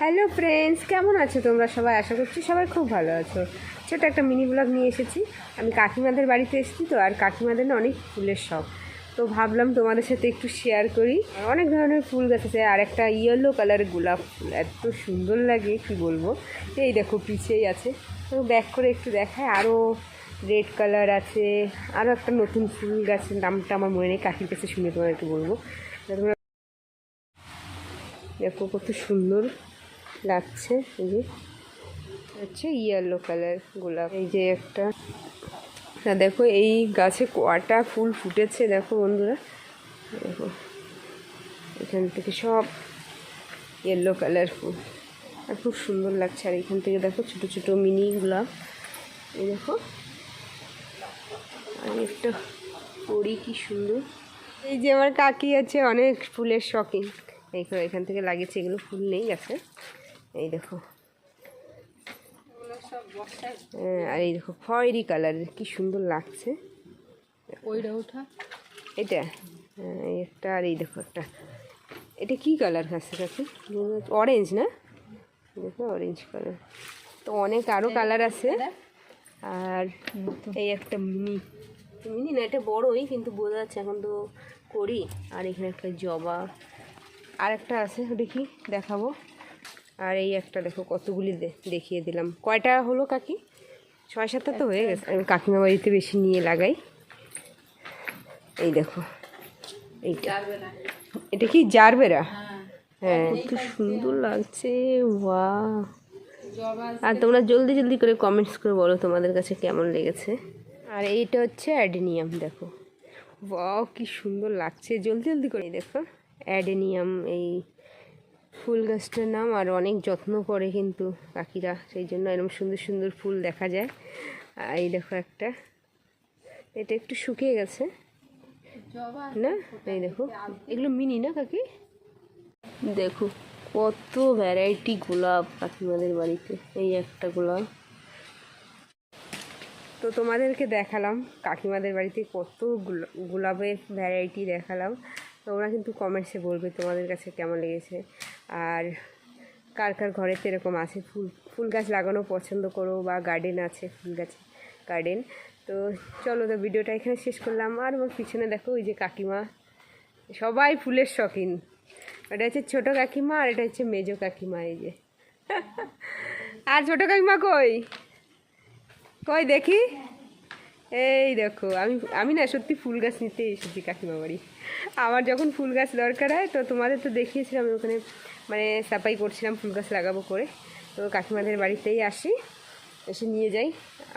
Hello friends কেমন আছো তোমরা সবাই? আশা করছি সবাই খুব ভালো আছো। ছোটো একটা মিনি ব্লগ নিয়ে এসেছি। আমি কাকিমাদের বাড়িতে এসেছি তো, আর কাকিমাদের না অনেক ফুলের শখ। তো ভাবলাম তোমাদের সাথে একটু শেয়ার করি। অনেক ধরনের ফুল গাছ আছে, আর একটা ইয়েলো কালারের গোলাপ ফুল। এত সুন্দর লাগে, কি বলব? এই দেখো, পিছেই আছে। তো ব্যাক করে একটু দেখায় আরও রেড কালার আছে। আরও একটা নতুন ফুল গাছের নামটা আমার মনে নেই। কাকির কাছে শুনে তোমাদেরকে বলব। দেখো কত সুন্দর লাগছে এই যে। হচ্ছে ইয়েলো কালার গোলাপ। এই যে একটা। না, দেখো এই গাছে কটা ফুল ফুটেছে, দেখো বন্ধুরা। দেখো, এখান থেকে সব ইয়েলো কালার ফুল। আর খুব সুন্দর লাগছে। আর এখান থেকে দেখো ছোটো ছোটো মিনি গোলাপ। এই দেখো। আর একটা পরি কি সুন্দর। এই যে আমার কাকি আছে, অনেক ফুলের শখিন এই তো এখান থেকে লাগিয়েছে, এগুলো ফুল নেই গাছে। এই দেখো। হ্যাঁ, আর এই দেখো খয়েরি কালারের কি সুন্দর লাগছে। ওইটা ওঠা। এটা হ্যাঁ, এই একটা আর এই দেখো একটা। এটা কি কালার আছে কাছে অরেঞ্জ না? দেখো অরেঞ্জ কালার তো অনেক আরও কালার আছে। আর এই একটা মিনি। মিনি না এটা বড়ই কিন্তু বোঝা যাচ্ছে এখন তো করি। আর এখানে একটা জবা। আর একটা আছে দেখি দেখাবো। আর এই একটা দেখো কতগুলি দেখিয়ে দিলাম। কয়টা হলো কাকি? ছয় সাতটা তো হয়ে গেছে। আমি কাকিমা বাড়িতে বেশি নিয়ে লাগাই। এই দেখো, এইটা। এটা কি জারবেরা? হ্যাঁ। কত সুন্দর লাগছে ওয়া আর তোমরা জলদি জলদি করে কমেন্টস করে বলো তোমাদের কাছে কেমন লেগেছে। আর এইটা হচ্ছে অ্যাডেনিয়াম, দেখো। ওয়াও, কি সুন্দর লাগছে। জলদি জলদি করে দেখো। অ্যাডেনিয়াম, এই ফুল গাছটার নাম আর অনেক যত্ন করে কিন্তু কাকিরা সেই জন্য এরকম সুন্দর সুন্দর ফুল দেখা যায়। এই দেখো একটা, এটা একটু শুকিয়ে গেছে। না? এই দেখো, এগুলো মিনি না কাকি? দেখো, কত ভ্যারাইটি গোলাপ কাকিমাদের বাড়িতে, এই একটা গোলাপ। তো তোমাদেরকে দেখালাম, কাকিমাদের বাড়িতে কত গোলাপের ভ্যারাইটি দেখালাম। তোমরা কিন্তু কমেন্টসে বলবে তোমাদের কাছে কেমন লেগেছে। আর কার কার ঘরেতে এরকম আছে? ফুল ফুল গাছ লাগানো পছন্দ করো বা গার্ডেন আছে, ফুল গাছ গার্ডেন তো চলো তো ভিডিওটা এখানে শেষ করলাম। আর আমার পিছনে দেখো ওই যে কাকিমা। সবাই ফুলের শখিন। এটা হচ্ছে ছোটো কাকিমা আর এটা হচ্ছে মেজো কাকিমা এই যে। আর ছোটো কাকিমা কই? কই দেখি? এই দেখো, আমি আমি না সত্যি ফুল গাছ নিতে এসেছি কাকিমা বাড়ি। আমার যখন ফুল গাছ দরকার হয়, তো তোমাদের তো দেখিয়েছিলাম ওখানে মানে সাফাই করছিলাম, ফুল গাছ লাগাবো করে। তো কাকিমাদের বাড়িতেই আসি, এসে নিয়ে যাই,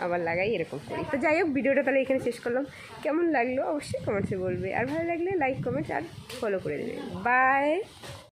আবার লাগাই, এরকম করি। তো যাই হোক, ভিডিওটা তাহলে এখানে শেষ করলাম। কেমন লাগল? অবশ্যই কমেন্টসে বলবে। আর ভালো লাগলে লাইক কমেন্ট আর ফলো করে দেবে। বাই